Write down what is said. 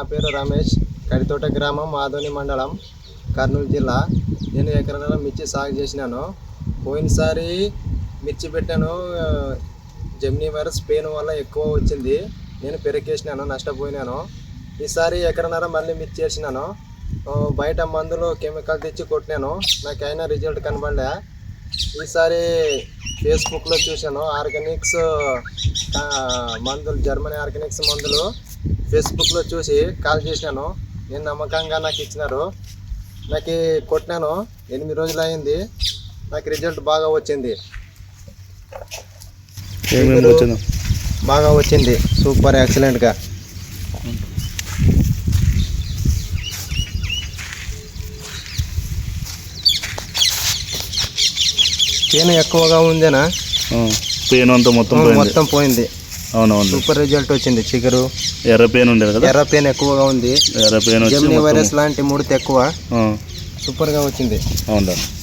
నా పేరు రమేష్. కడితోట గ్రామం మాధోని మండలం కర్నూలు జిల్లా. నేను ఎకరాల మిర్చి సాగు చేసినాను. పోయినసారి మిర్చి పెట్టాను. ఆ, జెమినీ వైరస్ పెయిన్ వల్ల ఎక్కువ వచ్చింది. నేను పెరికేసినాను నష్టపోయినాను. ఈసారి ఎకరన్నర మళ్ళీ మిర్చి వేసినాను బయట మందులు కెమికల్ తెచ్చి కొట్టినాను. నాకు అయినా రిజల్ట్ కనబడలే. ఈసారి ఫేస్బుక్లో చూశాను. ఆర్గానిక్స్ మందులు జర్మనీ ఆర్గానిక్స్ మందులు. ఫేస్బుక్లో చూసి కాల్ చేసినాను. నేను నమ్మకంగా నాకు ఇచ్చినారు. నాకు కొట్టినాను. ఎనిమిది రోజులు అయింది. నాకు రిజల్ట్ బాగా వచ్చింది. బాగా వచ్చింది. సూపర్ ఎక్సలెంట్గా తేనె ఎక్కువగా ఉందేనా? పెయిన్ అంతా మొత్తం మొత్తం పోయింది. అవునవును. సూపర్ రిజల్ట్ వచ్చింది చిగురు. ఎర్ర పెయిన్ ఉండేది కదా? ఎర్ర పెయిన్ ఎక్కువగా ఉంది. ఎర్ర పెయిన్ జెమినీ వైరస్ లాంటి ముడత ఎక్కువ. సూపర్గా వచ్చింది. అవును